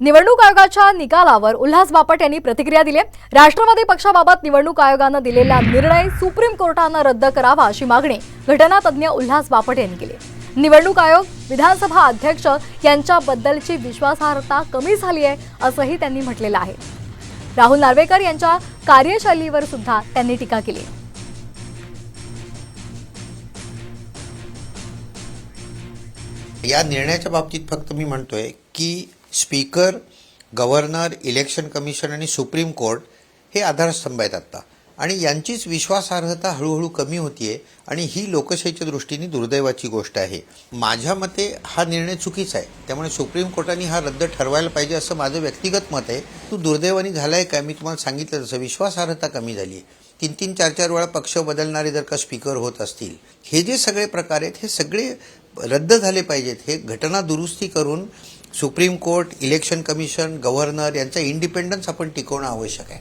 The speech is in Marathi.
निवडणूक आयोगाच्या निकालावर उल्हास बापट यांनी प्रतिक्रिया दिली राष्ट्रवादी पक्षाबाबत निवडणूक आयोगानं दिलेला निर्णय सुप्रीम कोर्टानं रद्द करावा अशी मागणी घटनातज्ञ उल्हास बापट यांनी केली निवडणूक आयोग विधानसभा अध्यक्ष यांच्याबद्दलची विश्वासार्हता कमी झाली आहे असंही त्यांनी म्हटलेलं आहे. राहुल नार्वेकर यांच्या कार्यशैलीवर सुद्धा त्यांनी टीका केली या निर्णयाच्या बाबतीत फक्त मी म्हणतोय की स्पीकर गव्हर्नर इलेक्शन कमिशन आणि सुप्रीम कोर्ट हे आधारस्तंभ आहेत आत्ता. आणि यांचीच विश्वासार्हता हळूहळू कमी होतीये आणि ही लोकशाहीच्या दृष्टीने दुर्दैवाची गोष्ट आहे. माझ्या मते हा निर्णय चुकीचा आहे. त्यामुळे सुप्रीम कोर्टाने हा रद्द ठरवायला पाहिजे असं माझं व्यक्तिगत मत आहे. तू दुर्दैवाने झालाय काय? मी तुम्हाला सांगितलं तसं. विश्वासार्हता कमी झाली आहे तीन तीन चार चार वेळा पक्ष बदलणारे जर का स्पीकर होत असतील हे जे सगळे प्रकार आहेत हे सगळे रद्द झाले पाहिजेत. हे घटना दुरुस्ती करून supreme court election commission governor यांचा इंडिपेंडन्स आपण टिकवणं आवश्यक आहे.